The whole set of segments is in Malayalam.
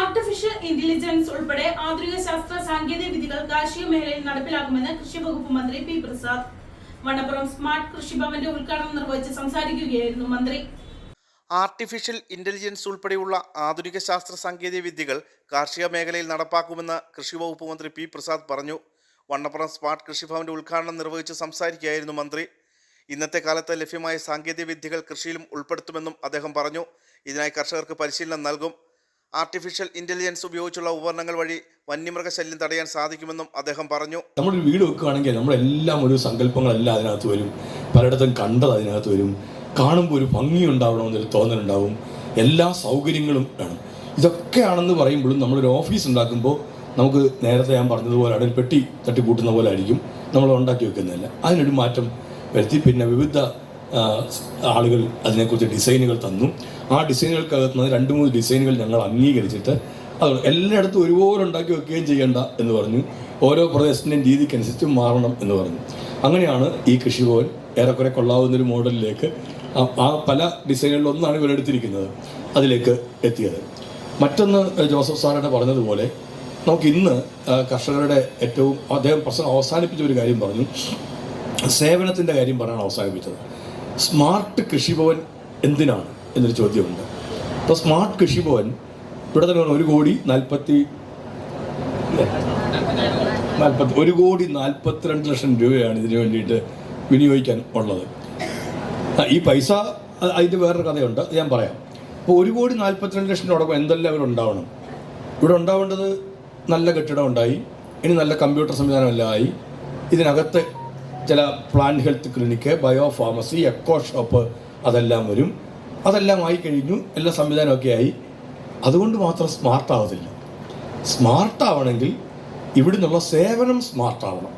ആർട്ടിഫിഷ്യൽ ഇന്റലിജൻസ് ഉൾപ്പെടെ ആധുനിക ശാസ്ത്ര സാങ്കേതിക വിദ്യകൾ കാർഷിക മേഖലയിൽ നടപ്പിലാക്കുമെന്ന് കൃഷി വകുപ്പ് മന്ത്രി പി പ്രസാദ്. മണപ്പുറം സ്മാർട്ട് കൃഷിഭവന്റെ ഉദ്ഘാടനം നിർവഹിച്ച് സംസാരിക്കുകയായിരുന്നു മന്ത്രി. ആർട്ടിഫിഷ്യൽ ഇന്റലിജൻസ് ഉൾപ്പെടെയുള്ള ആധുനിക ശാസ്ത്ര സാങ്കേതിക വിദ്യകൾ കാർഷിക മേഖലയിൽ നടപ്പാക്കുമെന്ന് കൃഷി വകുപ്പ് മന്ത്രി പി പ്രസാദ് പറഞ്ഞു. വണ്ണപ്പുറം സ്മാർട്ട് കൃഷിഭവന്റെ ഉദ്ഘാടനം നിർവഹിച്ച് സംസാരിക്കുകയായിരുന്നു മന്ത്രി. ഇന്നത്തെ കാലത്ത് ലഭ്യമായ സാങ്കേതിക വിദ്യകൾ കൃഷിയിലും ഉൾപ്പെടുത്തുമെന്നും അദ്ദേഹം പറഞ്ഞു. ഇതിനായി കർഷകർക്ക് പരിശീലനം നൽകും. ആർട്ടിഫിഷ്യൽ ഇന്റലിജൻസ് ഉപയോഗിച്ചുള്ള ഉപകരണങ്ങൾ വഴി വന്യമൃഗശല്യം തടയാൻ സാധിക്കുമെന്നും അദ്ദേഹം പറഞ്ഞു. നമ്മളൊരു വീട് വെക്കുകയാണെങ്കിൽ നമ്മളെല്ലാം ഒരു സങ്കല്പങ്ങളെല്ലാം അതിനകത്ത് വരും. പലയിടത്തും കണ്ടത് അതിനകത്ത് വരും. കാണുമ്പോൾ ഒരു ഭംഗി ഉണ്ടാവണമെന്നൊരു തോന്നലുണ്ടാവും. എല്ലാ സൗകര്യങ്ങളും വേണം. ഇതൊക്കെയാണെന്ന് പറയുമ്പോഴും നമ്മളൊരു ഓഫീസ് ഉണ്ടാക്കുമ്പോൾ നമുക്ക് നേരത്തെ ഞാൻ പറഞ്ഞതുപോലെ അവിടെ ഒരു പെട്ടി തട്ടിക്കൂട്ടുന്ന പോലെ ആയിരിക്കും. നമ്മൾ ഉണ്ടാക്കി വെക്കുന്നതല്ല. അതിനൊരു മാറ്റം വരുത്തി. പിന്നെ വിവിധ ആളുകൾ അതിനെക്കുറിച്ച് ഡിസൈനുകൾ തന്നു. ആ ഡിസൈനുകൾക്കകത്ത് നിന്ന് രണ്ട് മൂന്ന് ഡിസൈനുകൾ ഞങ്ങൾ അംഗീകരിച്ചിട്ട് അത് എല്ലായിടത്തും ഒരുപോലെ ഉണ്ടാക്കി വെക്കുകയും ചെയ്യേണ്ട എന്ന് പറഞ്ഞു. ഓരോ പ്രദേശത്തിന്റെയും രീതിക്കനുസരിച്ച് മാറണം എന്ന് പറഞ്ഞു. അങ്ങനെയാണ് ഈ കൃഷിഭവൻ ഏറെക്കുറെ കൊള്ളാവുന്നൊരു മോഡലിലേക്ക് ആ- പല പല ഡിസൈനുകളിലൊന്നാണ് ഇവരെടുത്തിരിക്കുന്നത് അതിലേക്ക് എത്തിയത്. മറ്റൊന്ന് ജോസഫ് സാറിനെ പറഞ്ഞതുപോലെ നമുക്ക് ഇന്ന് കർഷകരുടെ ഏറ്റവും അദ്ദേഹം പ്രശ്നം അവസാനിപ്പിച്ച ഒരു കാര്യം പറഞ്ഞു. സേവനത്തിന്റെ കാര്യം പറയാൻ അവസാനിപ്പിച്ചത്. സ്മാർട്ട് കൃഷിഭവൻ എന്തിനാണ് എന്നൊരു ചോദ്യമുണ്ട്. അപ്പോൾ സ്മാർട്ട് കൃഷിഭവൻ ഇവിടെ തന്നെ ഒരു കോടി നാൽപ്പത്തി നാൽപ്പത്തി ഒരു കോടി നാൽപ്പത്തിരണ്ട് ലക്ഷം രൂപയാണ് ഇതിനു വേണ്ടിയിട്ട് വിനിയോഗിക്കാൻ ഉള്ളത്. ഈ പൈസ അതിന്റെ വേറൊരു കഥയുണ്ട്. ഞാൻ പറയാം. അപ്പോൾ ഒരു കോടി നാൽപ്പത്തിരണ്ട് ലക്ഷം രൂപ എന്തെല്ലാം ഇവിടെ ഉണ്ടാവണം? ഇവിടെ ഉണ്ടാവേണ്ടത് നല്ല കെട്ടിടം ഉണ്ടായി. ഇനി നല്ല കമ്പ്യൂട്ടർ സംവിധാനമെല്ലാം ആയി. ഇതിനകത്ത് ചില plant health clinic bio pharmacy eco shop അതെല്ലാം വരും. അതെല്ലാം ആയി കഴിഞ്ഞു. എല്ലാ സംവിധാനമൊക്കെ ആയി. അതുകൊണ്ട് മാത്രം സ്മാർട്ട് ആവത്തില്ല. സ്മാർട്ട് ആവണമെങ്കിൽ ഇവിടുന്നുള്ള സേവനം സ്മാർട്ട് ആവണം.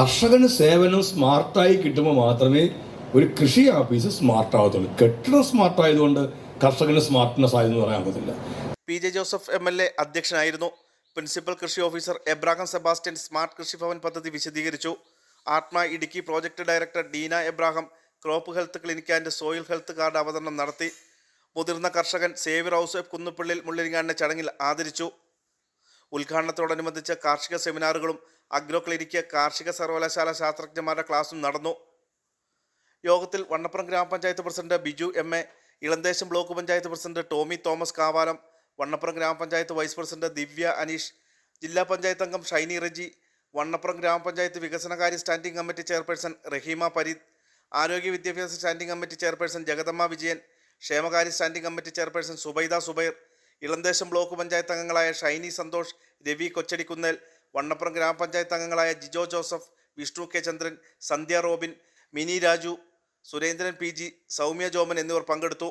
കർഷകന് സേവനം സ്മാർട്ടായി കിട്ടുമ്പോൾ മാത്രമേ ഒരു കൃഷി ഓഫീസ് സ്മാർട്ട് ആവത്തുള്ളൂ. കെട്ടിടം സ്മാർട്ടായതുകൊണ്ട് കർഷകന് സ്മാർട്ട്നെസ് ആയെന്ന് പറയാൻ P J Joseph M L A അധ്യക്ഷനായിരുന്നു. പ്രിൻസിപ്പൽ കൃഷി ഓഫീസർ എബ്രാഹം സെബാസ്റ്റ്യൻ സ്മാർട്ട് കൃഷിഭവൻ പദ്ധതി വിശദീകരിച്ചു. Atma Idukki project director Deena Ebrahim crop health clinic and soil health card അവതരണം നടത്തി. മുതിർന്ന കർഷകൻ സേവ്യർ ഔസേഫ് കുന്നുപ്പള്ളിൽ മുള്ളിരിങ്ങാടിനെ ചടങ്ങിൽ ആദരിച്ചു. ഉദ്ഘാടനത്തോടനുബന്ധിച്ച് കാർഷിക സെമിനാറുകളും അഗ്രോ ക്ലിനിക്ക് കാർഷിക സർവകലാശാല ശാസ്ത്രജ്ഞന്മാരുടെ ക്ലാസും നടന്നു. യോഗത്തിൽ വണ്ണപ്പുറം ഗ്രാമപഞ്ചായത്ത് president Biju M A Elanthesham block panchayat president Tomy Thomas Kavalam Vannappuram ഗ്രാമപഞ്ചായത്ത് വൈസ് പ്രസിഡന്റ് ദിവ്യ അനീഷ് ജില്ലാ പഞ്ചായത്ത് അംഗം ഷൈനി റജി വണ്ണപ്പുറം ഗ്രാമപഞ്ചായത്ത് വികസനകാര്യ standing committee chairperson Raheema Pareed ആരോഗ്യ വിദ്യാഭ്യാസ standing committee chairperson Jagadamma Vijayan ക്ഷേമകാര്യ standing committee chairperson Subaida Zubair Elanthesham block panchayat അംഗങ്ങളായ ഷൈനി സന്തോഷ് രവി കൊച്ചടിക്കുന്നേൽ വണ്ണപ്പുറം ഗ്രാമപഞ്ചായത്ത് അംഗങ്ങളായ ജിജോ ജോസഫ് വിഷ്ണു കെ ചന്ദ്രൻ സന്ധ്യ റോബിൻ മിനി രാജു സുരേന്ദ്രൻ പി സൗമ്യ ജോമൻ എന്നിവർ പങ്കെടുത്തു.